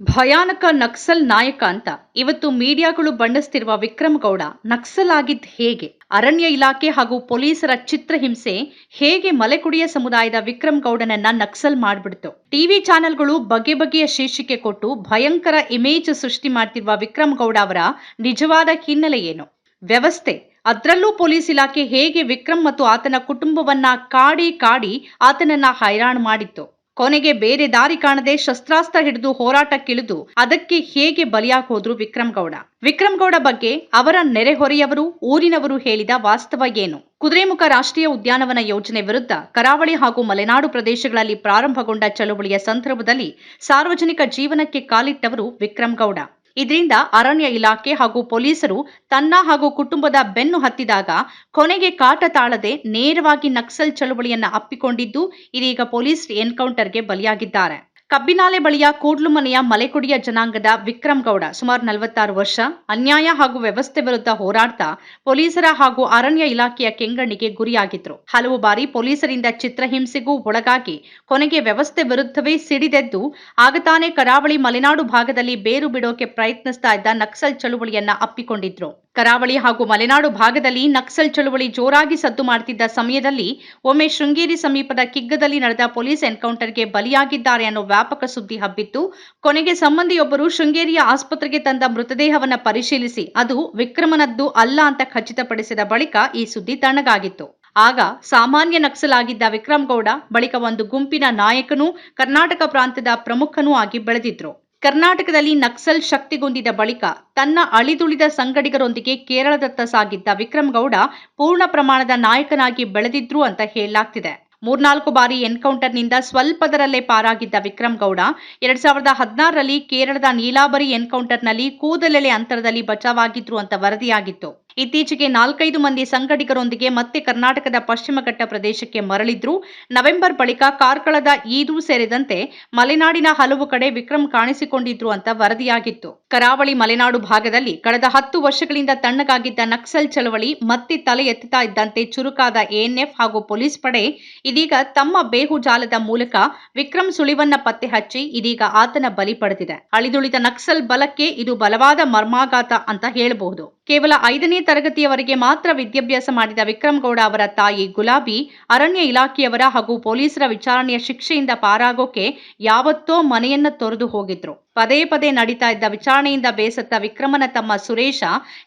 ಭಯಾನಕ ನಕ್ಸಲ್ ನಾಯಕ ಅಂತ. ಇವತ್ತು ಮೀಡಿಯಾಗಳು ಬಣ್ಣಿಸ್ತಿರುವ ವಿಕ್ರಮ್ ಗೌಡ ನಕ್ಸಲ್ ಆಗಿದ್ದ ಹೇಗೆ? ಅರಣ್ಯ ಇಲಾಖೆ ಹಾಗೂ ಪೊಲೀಸರ ಚಿತ್ರಹಿಂಸೆ ಹೇಗೆ ಮಲೆಕುಡಿಯ ಸಮುದಾಯದ ವಿಕ್ರಮ್ ಗೌಡನನ್ನ ನಕ್ಸಲ್ ಮಾಡ್ಬಿಡ್ತು? ಟಿವಿ ಚಾನೆಲ್ಗಳು ಬಗೆ ಬಗೆಯ ಶೀರ್ಷಿಕೆ ಕೊಟ್ಟು ಭಯಂಕರ ಇಮೇಜ್ ಸೃಷ್ಟಿ ಮಾಡ್ತಿರುವ ವಿಕ್ರಮ್ ಗೌಡ ಅವರ ನಿಜವಾದ ಹಿನ್ನೆಲೆ ಏನು? ವ್ಯವಸ್ಥೆ. ಅದರಲ್ಲೂ ಪೊಲೀಸ್ ಇಲಾಖೆ ಹೇಗೆ ವಿಕ್ರಮ್ ಮತ್ತು ಆತನ ಕುಟುಂಬವನ್ನ ಕಾಡಿ ಕಾಡಿ ಆತನನ್ನ ಹೈರಾಣ ಮಾಡಿತ್ತು? ಕೊನೆಗೆ ಬೇರೆ ದಾರಿ ಕಾಣದೆ ಶಸ್ತ್ರಾಸ್ತ್ರ ಹಿಡಿದು ಹೋರಾಟಕ್ಕಿಳಿದು ಅದಕ್ಕೆ ಹೇಗೆ ಬಲಿಯಾಗಿ ಹೋದ್ರು ವಿಕ್ರಮ್ ಗೌಡ? ವಿಕ್ರಮ್ ಗೌಡ ಬಗ್ಗೆ ಅವರ ನೆರೆಹೊರೆಯವರು, ಊರಿನವರು ಹೇಳಿದ ವಾಸ್ತವ ಏನು? ಕುದುರೆಮುಖ ರಾಷ್ಟ್ರೀಯ ಉದ್ಯಾನವನ ಯೋಜನೆ ವಿರುದ್ಧ ಕರಾವಳಿ ಹಾಗೂ ಮಲೆನಾಡು ಪ್ರದೇಶಗಳಲ್ಲಿ ಪ್ರಾರಂಭಗೊಂಡ ಚಳುವಳಿಯ ಸಂದರ್ಭದಲ್ಲಿ ಸಾರ್ವಜನಿಕ ಜೀವನಕ್ಕೆ ಕಾಲಿಟ್ಟವರು ವಿಕ್ರಮ್ ಗೌಡ. ಇದರಿಂದ ಅರಣ್ಯ ಇಲಾಖೆ ಹಾಗೂ ಪೊಲೀಸರು ತನ್ನ ಹಾಗೂ ಕುಟುಂಬದ ಬೆನ್ನು ಹತ್ತಿದಾಗ ಕೊನೆಗೆ ಕಾಟ ತಾಳದೆ ನೇರವಾಗಿ ನಕ್ಸಲ್ ಚಳುವಳಿಯನ್ನ ಅಪ್ಪಿಕೊಂಡಿದ್ದು ಇದೀಗ ಪೊಲೀಸ್ ಎನ್ಕೌಂಟರ್ಗೆ ಬಲಿಯಾಗಿದ್ದಾರೆ. ಕಬ್ಬಿನಾಲೆ ಬಳಿಯ ಕೂಡ್ಲುಮನೆಯ ಮಲೆಕುಡಿಯ ಜನಾಂಗದ ವಿಕ್ರಮ್ ಗೌಡ ಸುಮಾರು ನಲವತ್ತಾರು ವರ್ಷ ಅನ್ಯಾಯ ಹಾಗೂ ವ್ಯವಸ್ಥೆ ವಿರುದ್ಧ ಹೋರಾಡ್ತಾ ಪೊಲೀಸರ ಹಾಗೂ ಅರಣ್ಯ ಇಲಾಖೆಯ ಕೆಂಗಣ್ಣಿಗೆ ಗುರಿಯಾಗಿದ್ರು. ಹಲವು ಬಾರಿ ಪೊಲೀಸರಿಂದ ಚಿತ್ರಹಿಂಸೆಗೂ ಒಳಗಾಗಿ ಕೊನೆಗೆ ವ್ಯವಸ್ಥೆ ವಿರುದ್ಧವೇ ಸಿಡಿದೆದ್ದು ಆಗತಾನೆ ಕರಾವಳಿ ಮಲೆನಾಡು ಭಾಗದಲ್ಲಿ ಬೇರು ಬಿಡೋಕೆ ಪ್ರಯತ್ನಿಸ್ತಾ ಇದ್ದ ನಕ್ಸಲ್ ಚಳುವಳಿಯನ್ನ ಅಪ್ಪಿಕೊಂಡಿದ್ರು. ಕರಾವಳಿ ಹಾಗೂ ಮಲೆನಾಡು ಭಾಗದಲ್ಲಿ ನಕ್ಸಲ್ ಚಳುವಳಿ ಜೋರಾಗಿ ಸದ್ದು ಮಾಡುತ್ತಿದ್ದ ಸಮಯದಲ್ಲಿ ಒಮ್ಮೆ ಶೃಂಗೇರಿ ಸಮೀಪದ ಕಿಗ್ಗದಲ್ಲಿ ನಡೆದ ಪೊಲೀಸ್ ಎನ್ಕೌಂಟರ್ಗೆ ಬಲಿಯಾಗಿದ್ದಾರೆ ಅನ್ನೋ ವ್ಯಾಪಕ ಸುದ್ದಿ ಹಬ್ಬಿತ್ತು. ಕೊನೆಗೆ ಸಂಬಂಧಿಯೊಬ್ಬರು ಶೃಂಗೇರಿಯ ಆಸ್ಪತ್ರೆಗೆ ತಂದ ಮೃತದೇಹವನ್ನ ಪರಿಶೀಲಿಸಿ, ಅದು ವಿಕ್ರಮನದ್ದು ಅಲ್ಲ ಅಂತ ಖಚಿತಪಡಿಸಿದ ಬಳಿಕ ಈ ಸುದ್ದಿ ತಣ್ಣಗಾಗಿತ್ತು. ಆಗ ಸಾಮಾನ್ಯ ನಕ್ಸಲ್ ಆಗಿದ್ದ ವಿಕ್ರಮ್ ಗೌಡ ಬಳಿಕ ಒಂದು ಗುಂಪಿನ ನಾಯಕನೂ ಕರ್ನಾಟಕ ಪ್ರಾಂತ್ಯದ ಪ್ರಮುಖನೂ ಆಗಿ ಬೆಳೆದಿದ್ರು. ಕರ್ನಾಟಕದಲ್ಲಿ ನಕ್ಸಲ್ ಶಕ್ತಿಗೊಂದಿದ ಬಳಿಕ ತನ್ನ ಅಳಿದುಳಿದ ಸಂಗಡಿಗರೊಂದಿಗೆ ಕೇರಳದತ್ತ ಸಾಗಿದ್ದ ವಿಕ್ರಮ್ ಗೌಡ ಪೂರ್ಣ ಪ್ರಮಾಣದ ನಾಯಕನಾಗಿ ಬೆಳೆದಿದ್ರು ಅಂತ ಹೇಳಲಾಗ್ತಿದೆ. ಮೂರ್ನಾಲ್ಕು ಬಾರಿ ಎನ್ಕೌಂಟರ್ನಿಂದ ಸ್ವಲ್ಪದರಲ್ಲೇ ಪಾರಾಗಿದ್ದ ವಿಕ್ರಮ್ ಗೌಡ ಎರಡ್ ಸಾವಿರದ ಹದಿನಾರರಲ್ಲಿ ಕೇರಳದ ನೀಲಾಬರಿ ಎನ್ಕೌಂಟರ್ನಲ್ಲಿ ಕೂದಲೆಳೆ ಅಂತರದಲ್ಲಿ ಬಚಾವಾಗಿದ್ರು ಅಂತ ವರದಿಯಾಗಿತ್ತು. ಇತ್ತೀಚೆಗೆ ನಾಲ್ಕೈದು ಮಂದಿ ಸಂಘಟಕರೊಂದಿಗೆ ಮತ್ತೆ ಕರ್ನಾಟಕದ ಪಶ್ಚಿಮ ಘಟ್ಟ ಪ್ರದೇಶಕ್ಕೆ ಮರಳಿದ್ರು. ನವೆಂಬರ್ ಬಳಿಕ ಕಾರ್ಕಳದ ಈದು ಸೇರಿದಂತೆ ಮಲೆನಾಡಿನ ಹಲವು ಕಡೆ ವಿಕ್ರಮ್ ಕಾಣಿಸಿಕೊಂಡಿದ್ರು ಅಂತ ವರದಿಯಾಗಿತ್ತು. ಕರಾವಳಿ ಮಲೆನಾಡು ಭಾಗದಲ್ಲಿ ಕಳೆದ ಹತ್ತು ವರ್ಷಗಳಿಂದ ತಣ್ಣಗಾಗಿದ್ದ ನಕ್ಸಲ್ ಚಳವಳಿ ಮತ್ತೆ ತಲೆ ಎತ್ತುತ್ತಾ ಇದ್ದಂತೆ ಚುರುಕಾದ ಎಎನ್ಎಫ್ ಹಾಗೂ ಪೊಲೀಸ್ ಪಡೆ ಇದೀಗ ತಮ್ಮ ಬೇಹುಜಾಲದ ಮೂಲಕ ವಿಕ್ರಮ್ ಸುಳಿವನ್ನ ಪತ್ತೆ ಹಚ್ಚಿ ಇದೀಗ ಆತನ ಬಲಿ ಪಡೆದಿದೆ. ಅಳಿದುಳಿದ ನಕ್ಸಲ್ ಬಲಕ್ಕೆ ಇದು ಬಲವಾದ ಮರ್ಮಾಘಾತ ಅಂತ ಹೇಳಬಹುದು. ಕೇವಲ ಐದನೇ ತರಗತಿಯವರೆಗೆ ಮಾತ್ರ ವಿದ್ಯಾಭ್ಯಾಸ ಮಾಡಿದ ವಿಕ್ರಮ್ ಗೌಡ ಅವರ ತಾಯಿ ಗುಲಾಬಿ ಅರಣ್ಯ ಇಲಾಖೆಯವರ ಹಾಗೂ ಪೊಲೀಸರ ವಿಚಾರಣೆಯ ಶಿಕ್ಷೆಯಿಂದ ಪಾರಾಗೋಕೆ ಯಾವತ್ತೋ ಮನೆಯನ್ನ ತೊರೆದು ಹೋಗಿದ್ರು. ಪದೇ ಪದೇ ನಡೀತಾ ಇದ್ದ ವಿಚಾರಣೆಯಿಂದ ಬೇಸತ್ತ ವಿಕ್ರಮನ ತಮ್ಮ ಸುರೇಶ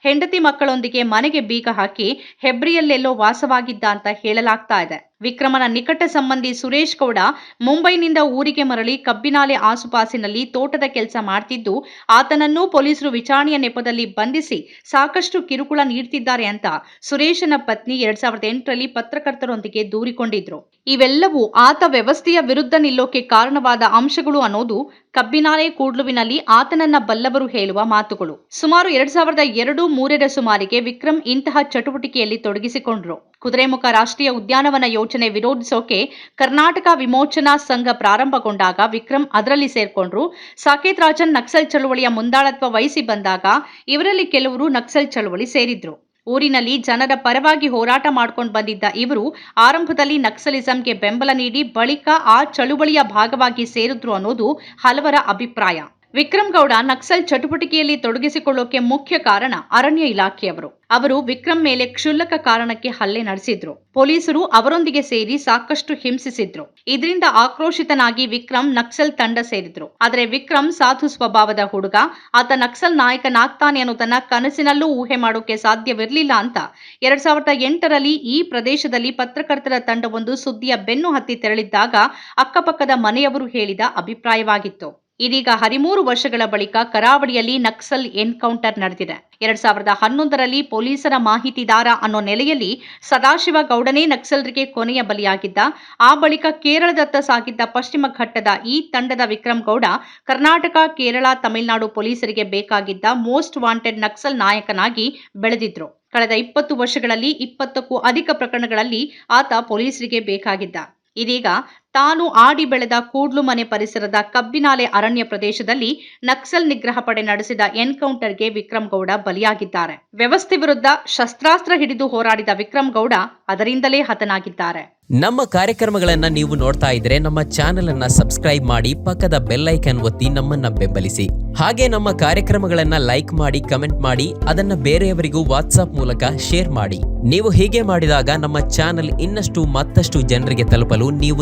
ಹೆಂಡತಿ ಮಕ್ಕಳೊಂದಿಗೆ ಮನೆಗೆ ಬೀಗ ಹಾಕಿ ಹೆಬ್ರಿಯಲ್ಲೆಲ್ಲೋ ವಾಸವಾಗಿದ್ದ ಅಂತ ಹೇಳಲಾಗ್ತಾ ಇದೆ. ವಿಕ್ರಮನ ನಿಕಟ ಸಂಬಂಧಿ ಸುರೇಶ್ ಗೌಡ ಮುಂಬೈನಿಂದ ಊರಿಗೆ ಮರಳಿ ಕಬ್ಬಿನಾಲೆ ಆಸುಪಾಸಿನಲ್ಲಿ ತೋಟದ ಕೆಲಸ ಮಾಡ್ತಿದ್ದು, ಆತನನ್ನೂ ಪೊಲೀಸರು ವಿಚಾರಣೆಯ ನೆಪದಲ್ಲಿ ಬಂಧಿಸಿ ಸಾಕಷ್ಟು ಕಿರುಕುಳ ನೀಡ್ತಿದ್ದಾರೆ ಅಂತ ಸುರೇಶನ ಪತ್ನಿ ಎರಡ್ ಸಾವಿರದ ಎಂಟರಲ್ಲಿ ಪತ್ರಕರ್ತರೊಂದಿಗೆ ದೂರಿಕೊಂಡಿದ್ರು. ಇವೆಲ್ಲವೂ ಆತ ವ್ಯವಸ್ಥೆಯ ವಿರುದ್ಧ ನಿಲ್ಲೋಕೆ ಕಾರಣವಾದ ಅಂಶಗಳು ಅನ್ನೋದು ಕಬ್ಬಿನಾಲೆ ಕೂಡ್ಲುವಿನಲ್ಲಿ ಆತನನ್ನ ಬಲ್ಲವರು ಹೇಳುವ ಮಾತುಗಳು. ಸುಮಾರು ಎರಡ್ ಸಾವಿರದ ಎರಡು ಮೂರರ ಸುಮಾರಿಗೆ ವಿಕ್ರಮ್ ಇಂತಹ ಚಟುವಟಿಕೆಯಲ್ಲಿ ತೊಡಗಿಸಿಕೊಂಡ್ರು. ಕುದುರೆಮುಖ ರಾಷ್ಟ್ರೀಯ ಉದ್ಯಾನವನ ಯೋಜನೆ ವಿರೋಧಿಸೋಕೆ ಕರ್ನಾಟಕ ವಿಮೋಚನಾ ಸಂಘ ಪ್ರಾರಂಭಗೊಂಡಾಗ ವಿಕ್ರಮ್ ಅದರಲ್ಲಿ ಸೇರ್ಕೊಂಡ್ರು. ಸಾಕೇತ್ ರಾಜನ್ ನಕ್ಸಲ್ ಚಳುವಳಿಯ ಮುಂದಾಳತ್ವ ವಹಿಸಿ ಬಂದಾಗ ಇವರಲ್ಲಿ ಕೆಲವರು ನಕ್ಸಲ್ ಚಳುವಳಿ ಸೇರಿದ್ರು. ಊರಿನಲ್ಲಿ ಜನರ ಪರವಾಗಿ ಹೋರಾಟ ಮಾಡ್ಕೊಂಡು ಬಂದಿದ್ದ ಇವರು ಆರಂಭದಲ್ಲಿ ನಕ್ಸಲಿಸಂಗೆ ಬೆಂಬಲ ನೀಡಿ ಬಳಿಕ ಆ ಚಳುವಳಿಯ ಭಾಗವಾಗಿ ಸೇರಿದ್ರು ಅನ್ನೋದು ಹಲವರ ಅಭಿಪ್ರಾಯ. ವಿಕ್ರಮ್ ಗೌಡ ನಕ್ಸಲ್ ಚಟುವಟಿಕೆಯಲ್ಲಿ ತೊಡಗಿಸಿಕೊಳ್ಳೋಕೆ ಮುಖ್ಯ ಕಾರಣ ಅರಣ್ಯ ಇಲಾಖೆಯವರು. ಅವರು ವಿಕ್ರಮ್ ಮೇಲೆ ಕ್ಷುಲ್ಲಕ ಕಾರಣಕ್ಕೆ ಹಲ್ಲೆ ನಡೆಸಿದ್ರು. ಪೊಲೀಸರು ಅವರೊಂದಿಗೆ ಸೇರಿ ಸಾಕಷ್ಟು ಹಿಂಸಿಸಿದ್ರು. ಇದರಿಂದ ಆಕ್ರೋಶಿತನಾಗಿ ವಿಕ್ರಮ್ ನಕ್ಸಲ್ ತಂಡ ಸೇರಿದ್ರು. ಆದರೆ ವಿಕ್ರಮ್ ಸಾಧು ಸ್ವಭಾವದ ಹುಡುಗ, ಆತ ನಕ್ಸಲ್ ನಾಯಕನಾಗ್ತಾನೆ ಅನ್ನೋದನ್ನ ಕನಸಿನಲ್ಲೂ ಊಹೆ ಮಾಡೋಕೆ ಸಾಧ್ಯವಿರಲಿಲ್ಲ ಅಂತ ಎರಡ್ ಸಾವಿರದ ಎಂಟರಲ್ಲಿ ಈ ಪ್ರದೇಶದಲ್ಲಿ ಪತ್ರಕರ್ತರ ತಂಡವೊಂದು ಸುದ್ದಿಯ ಬೆನ್ನು ಹತ್ತಿ ತೆರಳಿದ್ದಾಗ ಅಕ್ಕಪಕ್ಕದ ಮನೆಯವರು ಹೇಳಿದ ಅಭಿಪ್ರಾಯವಾಗಿತ್ತು. ಇದೀಗ ಹದಿಮೂರು ವರ್ಷಗಳ ಬಳಿಕ ಕರಾವಳಿಯಲ್ಲಿ ನಕ್ಸಲ್ ಎನ್ಕೌಂಟರ್ ನಡೆದಿದೆ. ಎರಡ್ ಸಾವಿರದ ಹನ್ನೊಂದರಲ್ಲಿ ಪೊಲೀಸರ ಮಾಹಿತಿದಾರ ಅನ್ನೋ ನೆಲೆಯಲ್ಲಿ ಸದಾಶಿವ ಗೌಡನೇ ನಕ್ಸಲರಿಗೆ ಕೊನೆಯ ಬಲಿಯಾಗಿದ್ದ. ಆ ಬಳಿಕ ಕೇರಳದತ್ತ ಸಾಗಿದ್ದ ಪಶ್ಚಿಮ ಘಟ್ಟದ ಈ ತಂಡದ ವಿಕ್ರಮ್ ಗೌಡ ಕರ್ನಾಟಕ, ಕೇರಳ, ತಮಿಳುನಾಡು ಪೊಲೀಸರಿಗೆ ಬೇಕಾಗಿದ್ದ ಮೋಸ್ಟ್ ವಾಂಟೆಡ್ ನಕ್ಸಲ್ ನಾಯಕನಾಗಿ ಬೆಳೆದಿದ್ರು. ಕಳೆದ ಇಪ್ಪತ್ತು ವರ್ಷಗಳಲ್ಲಿ ಇಪ್ಪತ್ತಕ್ಕೂ ಅಧಿಕ ಪ್ರಕರಣಗಳಲ್ಲಿ ಆತ ಪೊಲೀಸರಿಗೆ ಬೇಕಾಗಿದ್ದ. ಇದೀಗ ತಾನು ಆಡಿ ಬೆಳೆದ ಕೂಡ್ಲು ಮನೆ ಪರಿಸರದ ಕಬ್ಬಿನಾಲೆ ಅರಣ್ಯ ಪ್ರದೇಶದಲ್ಲಿ ನಕ್ಸಲ್ ನಿಗ್ರಹ ಪಡೆ ನಡೆಸಿದ ಎನ್ಕೌಂಟರ್ಗೆ ವಿಕ್ರಮ್ ಗೌಡ ಬಲಿಯಾಗಿದ್ದಾರೆ. ವ್ಯವಸ್ಥೆ ವಿರುದ್ಧ ಶಸ್ತ್ರಾಸ್ತ್ರ ಹಿಡಿದು ಹೋರಾಡಿದ ವಿಕ್ರಮ್ ಗೌಡ ಅದರಿಂದಲೇ ಹತನಾಗಿದ್ದಾರೆ. ನಮ್ಮ ಕಾರ್ಯಕ್ರಮಗಳನ್ನ ನೀವು ನೋಡ್ತಾ ಇದ್ರೆ ನಮ್ಮ ಚಾನೆಲ್ ಅನ್ನ ಸಬ್ಸ್ಕ್ರೈಬ್ ಮಾಡಿ ಪಕ್ಕದ ಬೆಲ್ ಐಕನ್ ಒತ್ತಿ ನಮ್ಮನ್ನ ಬೆಂಬಲಿಸಿ. ಹಾಗೆ ನಮ್ಮ ಕಾರ್ಯಕ್ರಮಗಳನ್ನ ಲೈಕ್ ಮಾಡಿ, ಕಮೆಂಟ್ ಮಾಡಿ, ಅದನ್ನ ಬೇರೆಯವರಿಗೂ ವಾಟ್ಸ್ಆಪ್ ಮೂಲಕ ಶೇರ್ ಮಾಡಿ. ನೀವು ಹೀಗೆ ಮಾಡಿದಾಗ ನಮ್ಮ ಚಾನೆಲ್ ಇನ್ನಷ್ಟು ಮತ್ತಷ್ಟು ಜನರಿಗೆ ತಲುಪಲು ನೀವು